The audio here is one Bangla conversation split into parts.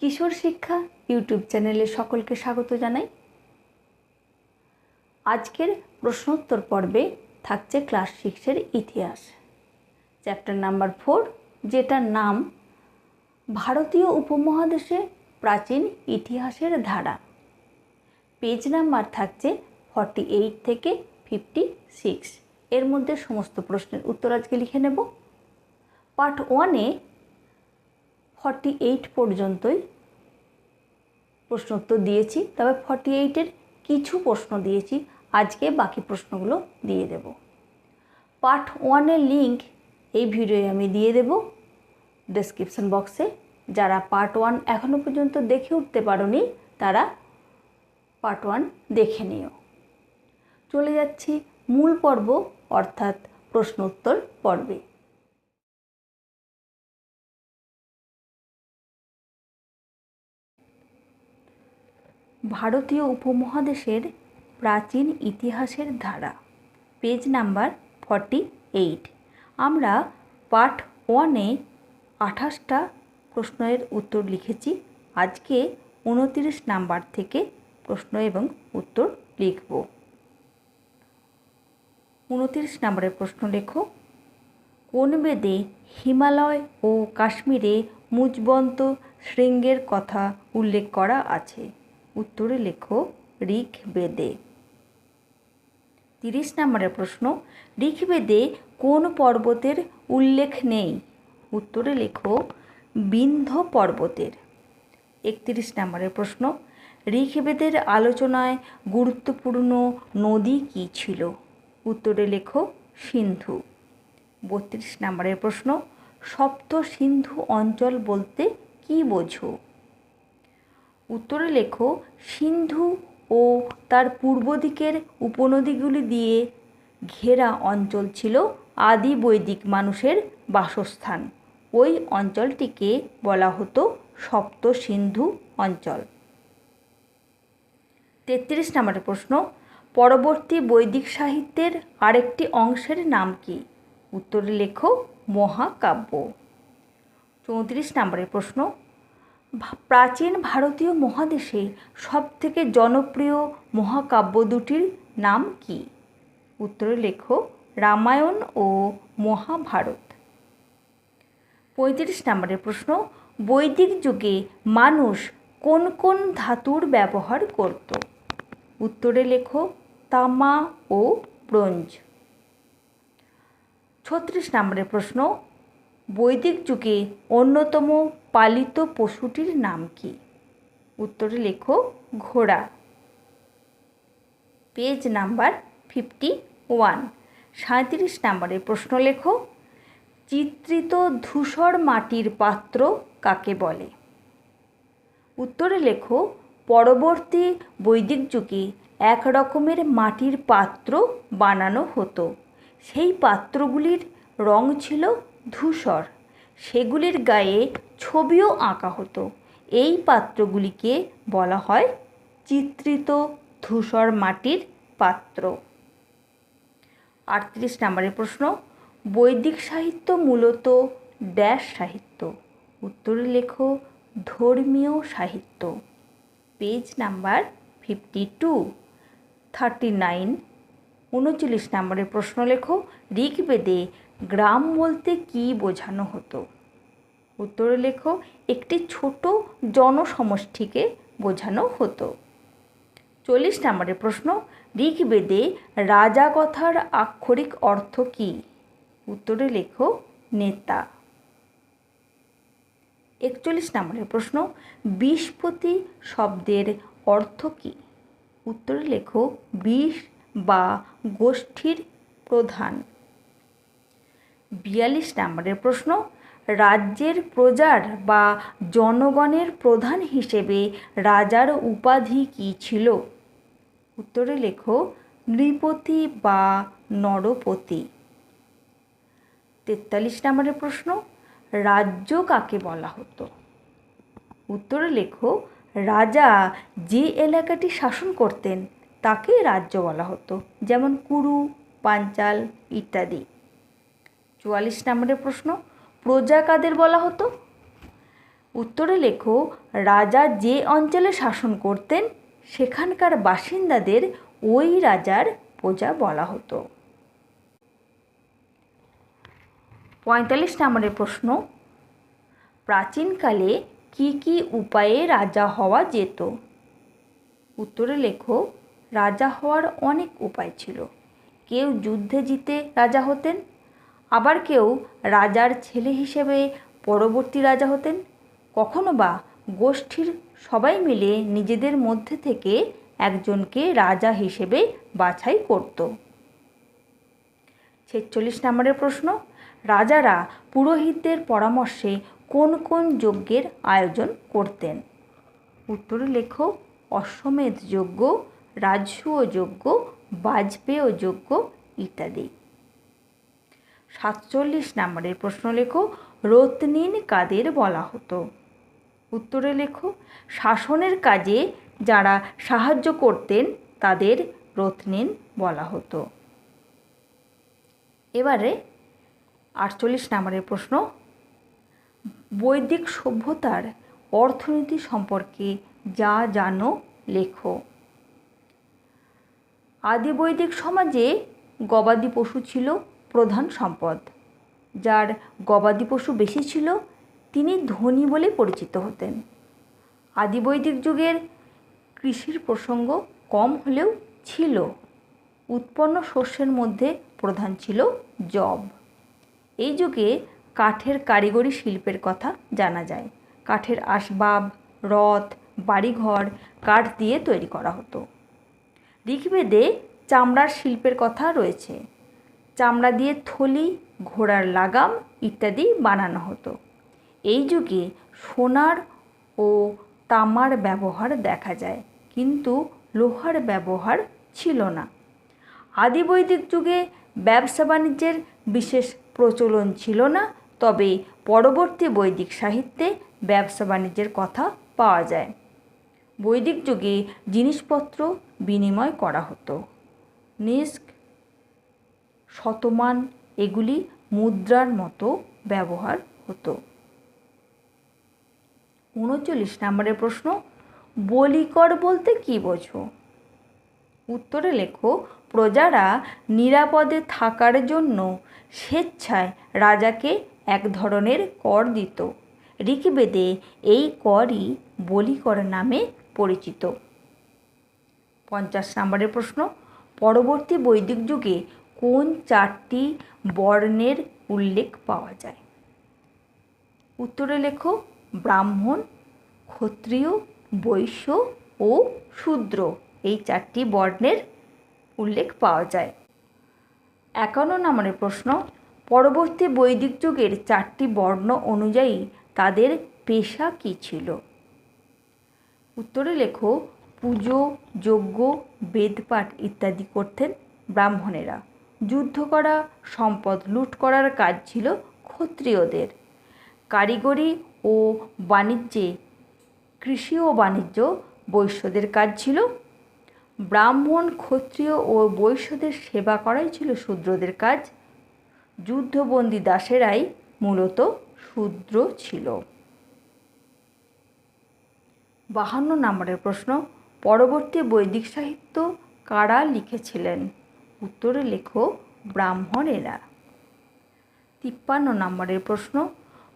কিশোর শিক্ষা ইউটিউব চ্যানেলে সকলকে স্বাগত জানাই। আজকের প্রশ্নোত্তর পর্বে থাকছে ক্লাস সিক্সের ইতিহাস। চ্যাপ্টার নাম্বার ফোর, যেটার নাম, ভারতীয় উপমহাদেশে প্রাচীন ইতিহাসের ধারা পেজ নাম্বার থাকছে ফর্টি এইট থেকে ফিফটি সিক্স। এর মধ্যে সমস্ত প্রশ্নের উত্তর আজকে লিখে নেব। পার্ট ওয়ানে ফর্টি এইট পর্যন্তই প্রশ্নোত্তর দিয়েছি। তবে ফর্টি এইটের কিছু প্রশ্ন দিয়েছি। আজকে বাকি প্রশ্নগুলো দিয়ে দেব। পার্ট ওয়ানের লিঙ্ক এই ভিডিওয়ে আমি দিয়ে দেব। ডেসক্রিপশন বক্সে যারা পার্ট ওয়ান এখনও পর্যন্ত দেখে উঠতে পারোনি, তারা পার্ট ওয়ান দেখে নিও। চলে যাচ্ছি মূল পর্ব, অর্থাৎ প্রশ্ন উত্তর পর্বে। ভারতীয় উপমহাদেশের প্রাচীন ইতিহাসের ধারা। Page number forty eight. আমরা পার্ট ওয়ানে আঠাশটা প্রশ্নের উত্তর লিখেছি। আজকে উনতিরিশ নাম্বার থেকে প্রশ্ন এবং উত্তর লিখব। উনতিরিশ নম্বরের প্রশ্ন লেখো। কোন বেদে হিমালয় ও কাশ্মীরে মুজবন্ত শৃঙ্গের কথা উল্লেখ করা আছে? উত্তরে লেখো বেদে তিরিশ নম্বরের প্রশ্ন, ঋগ্বেদে কোন পর্বতের উল্লেখ নেই? উত্তরে লেখো বিন্ধ পর্বতের। একত্রিশ নম্বরের প্রশ্ন, ঋগ্বেদের আলোচনায় গুরুত্বপূর্ণ নদী কী ছিল? উত্তরে লেখো, সিন্ধু। বত্রিশ নম্বরের প্রশ্ন সপ্ত সিন্ধু অঞ্চল বলতে কি বোঝো? উত্তরে লেখো, সিন্ধু ও তার পূর্ব দিকের উপনদীগুলি দিয়ে ঘেরা অঞ্চল ছিল আদি বৈদিক মানুষের বাসস্থান। ওই অঞ্চলটিকে বলা হতো সপ্ত সিন্ধু অঞ্চল। তেত্রিশ নম্বরের প্রশ্ন, পরবর্তী বৈদিক সাহিত্যের আরেকটি অংশের নাম কি? উত্তরে লেখো, মহাকাব্য। চৌত্রিশ নম্বরের প্রশ্ন প্রাচীন ভারতীয় মহাদেশে সবথেকে জনপ্রিয় মহাকাব্য দুটির নাম কি? উত্তরে লেখো, রামায়ণ ও মহাভারত। পঁয়ত্রিশ নম্বরের প্রশ্ন, বৈদিক যুগে মানুষ কোন কোন ধাতুর ব্যবহার করত? উত্তরে লেখো, তামা ও ব্রোঞ্জ। ছত্রিশ নম্বরের প্রশ্ন, বৈদিক যুগে অন্যতম পালিত পশুটির নাম কি? উত্তরে লেখো, ঘোড়া। Page number fifty one. সাঁত্রিশ নম্বরের প্রশ্ন লেখো, চিত্রিত ধূসর মাটির পাত্র কাকে বলে? উত্তরে লেখো, পরবর্তী বৈদিক যুগে এক রকমের মাটির পাত্র বানানো হতো। সেই পাত্রগুলির রং ছিল ধূসর। সেগুলির গায়ে ছবিও আঁকা হতো। এই পাত্রগুলিকে বলা হয় চিত্রিত ধূসর মাটির পাত্র। আটত্রিশ নম্বরের প্রশ্ন, বৈদিক সাহিত্য মূলত ড্যাশ সাহিত্য। উত্তরে লেখো, ধর্মীয় সাহিত্য। Page number fifty two, thirty nine, উনচল্লিশ নম্বরের প্রশ্ন লেখো, ঋগ্বেদে গ্রাম বলতে কি বোঝানো হতো? উত্তরে লেখো, একটি ছোট জনসমষ্টিকে বোঝানো হতো। চল্লিশ নম্বরের প্রশ্ন, ঋগ্বেদে রাজা কথার আক্ষরিক অর্থ কী? উত্তরে লেখো, নেতা। একচল্লিশ নম্বরের প্রশ্ন বিষপতি শব্দের অর্থ কী? উত্তরে লেখো, বিষ বা গোষ্ঠীর প্রধান। বিয়াল্লিশ নম্বরের প্রশ্ন, রাজ্যের প্রজার বা জনগণের প্রধান হিসেবে রাজার উপাধি কী ছিল? উত্তরে লেখো, নৃপতি বা নরপতি। তেতাল্লিশ নম্বরের প্রশ্ন, রাজ্য কাকে বলা হতো? উত্তরে লেখো, রাজা যে এলাকাটি শাসন করতেন তাকে রাজ্য বলা হতো, যেমন কুরু, পাঞ্চাল ইত্যাদি। চুয়াল্লিশ নম্বরের প্রশ্ন, প্রজা কাদের বলা হতো? উত্তরে লেখো, রাজা যে অঞ্চলে শাসন করতেন, সেখানকার বাসিন্দাদের ওই রাজার প্রজা বলা হতো। পঁয়তাল্লিশ নম্বরের প্রশ্ন, প্রাচীনকালে কি কি উপায়ে রাজা হওয়া যেত? উত্তরে লেখো, রাজা হওয়ার অনেক উপায় ছিল। কেউ যুদ্ধে জিতে রাজা হতেন আবার কেউ রাজার ছেলে হিসেবে পরবর্তী রাজা হতেন? কখনো বা গোষ্ঠীর সবাই মিলে নিজেদের মধ্যে থেকে একজনকে রাজা হিসেবে বাছাই করত। ছেচল্লিশ নম্বরের প্রশ্ন, রাজারা পুরোহিতদের পরামর্শে কোন কোন যজ্ঞের আয়োজন করতেন? উত্তরে লেখো, অশ্বমেধ যজ্ঞ, রাজসূয় যজ্ঞ, বাজপেয় যজ্ঞ ইত্যাদি। সাতচল্লিশ নম্বরের প্রশ্ন লেখো রত্নিন কাদের বলা হতো। উত্তরে লেখো, শাসনের কাজে যারা সাহায্য করতেন তাদের রত্নিন বলা হতো। এবারে আটচল্লিশ নম্বরের প্রশ্ন, বৈদিক সভ্যতার অর্থনীতি সম্পর্কে যা জানো লেখো। আদি বৈদিক সমাজে গবাদি পশু ছিল প্রধান সম্পদ। যার গবাদি পশু বেশি ছিল, তিনি ধনী বলে পরিচিত হতেন। আদি বৈদিক যুগের কৃষির প্রসঙ্গ কম হলেও ছিল। উৎপন্ন শস্যের মধ্যে প্রধান ছিল জব এই যুগে কাঠের কারিগরি শিল্পের কথা জানা যায়। কাঠের আসবাব, রথ, বাড়িঘর, কাঠ দিয়ে তৈরি করা হতো। ঋগ্বেদে চামড়ার শিল্পের কথা রয়েছে। চামড়া দিয়ে থলি, ঘোড়ার লাগাম ইত্যাদি বানানো হতো। এই যুগে সোনার ও তামার ব্যবহার দেখা যায়, কিন্তু লোহার ব্যবহার ছিল না। আদি বৈদিক যুগে ব্যবসা বাণিজ্যের বিশেষ প্রচলন ছিল না, তবে পরবর্তী বৈদিক সাহিত্যে ব্যবসা বাণিজ্যের কথা পাওয়া যায়। বৈদিক যুগে জিনিসপত্র বিনিময় করা হতো। নিস্ক শতমান এগুলি মুদ্রার মতো ব্যবহার হতো। উনচল্লিশ নম্বরের প্রশ্ন, বলিকর বলতে কি বোঝো? উত্তরে লেখো, প্রজারা নিরাপদে থাকার জন্য স্বেচ্ছায় রাজাকে এক ধরনের কর দিত। ঋগ্বেদে এই করই বলিকর নামে পরিচিত। পঞ্চাশ নম্বরের প্রশ্ন, পরবর্তী বৈদিক যুগে কোন চারটি বর্ণের উল্লেখ পাওয়া যায়? উত্তরে লেখো, ব্রাহ্মণ, ক্ষত্রিয়, বৈশ্য ও শূদ্র। এই চারটি বর্ণের উল্লেখ পাওয়া যায়। একান্ন নম্বরের প্রশ্ন, পরবর্তী বৈদিক যুগের চারটি বর্ণ অনুযায়ী তাদের পেশা কী ছিল? উত্তরে লেখো, পুজো, যজ্ঞ, বেদপাঠ ইত্যাদি করতেন ব্রাহ্মণেরা। যুদ্ধ করা, সম্পদ লুট করার কাজ ছিল ক্ষত্রিয়দের। কারিগরি ও বাণিজ্যে, কৃষি ও বাণিজ্য বৈশ্যদের কাজ ছিল। ব্রাহ্মণ, ক্ষত্রিয় ও বৈশ্যদের সেবা করাই ছিল শূদ্রদের কাজ। যুদ্ধবন্দী দাসেরাই মূলত শূদ্র ছিল। বাহান্ন নম্বরের প্রশ্ন, পরবর্তী বৈদিক সাহিত্য কারা লিখেছিলেন? উত্তরে লেখো, ব্রাহ্মণেরা। তিপ্পান্ন নম্বরের প্রশ্ন,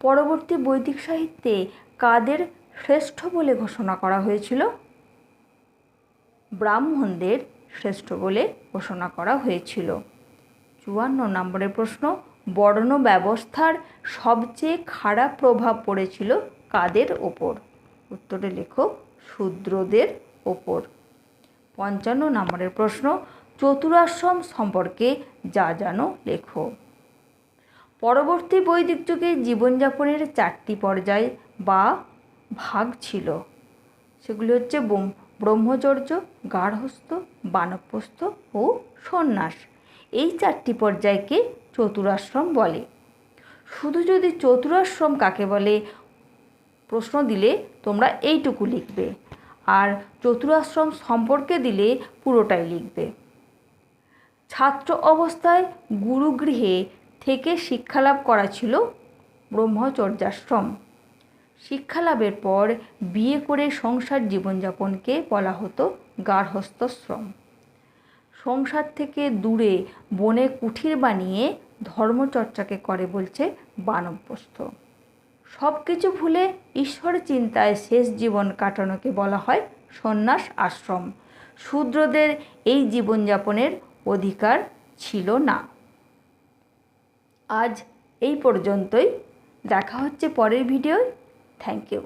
পরবর্তী বৈদিক সাহিত্যে কাদের শ্রেষ্ঠ বলে ঘোষণা করা হয়েছিল? ব্রাহ্মণদের শ্রেষ্ঠ বলে ঘোষণা করা হয়েছিল। চুয়ান্ন নম্বরের প্রশ্ন, বর্ণ ব্যবস্থার সবচেয়ে খারাপ প্রভাব পড়েছিল কাদের ওপর? উত্তরে লেখো, শূদ্রদের ওপর। পঞ্চান্ন নম্বরের প্রশ্ন চতুরাশ্রম সম্পর্কে যা জানো লেখো। পরবর্তী বৈদিক যুগে জীবনযাপনের চারটি পর্যায় বা ভাগ ছিল। সেগুলি হচ্ছে ব্রহ্মচর্য গার্হস্থ বানপ্রস্থ ও সন্ন্যাস। এই চারটি পর্যায়কে চতুরাশ্রম বলে। শুধু যদি চতুরাশ্রম কাকে বলে, প্রশ্ন দিলে তোমরা এইটুকু লিখবে। আর চতুরাশ্রম সম্পর্কে দিলে পুরোটাই লিখবে। ছাত্র অবস্থায় গুরুগৃহে থেকে শিক্ষালাভ করা ছিল ব্রহ্মচর্যাশ্রম। শিক্ষালাভের পর বিয়ে করে সংসার জীবনযাপনকে বলা হতো গার্হস্থ্যশ্রম। সংসার থেকে দূরে বনে কুঠির বানিয়ে ধর্মচর্চাকে করে বলছে বানপ্রস্থ। সব কিছু ভুলে ঈশ্বর চিন্তায় শেষ জীবন কাটানোকে বলা হয় সন্ন্যাস আশ্রম। শূদ্রদের এই জীবনযাপনের অধিকার ছিল না। আজ এই পর্যন্তই। দেখা হচ্ছে পরের ভিডিওয়। Thank you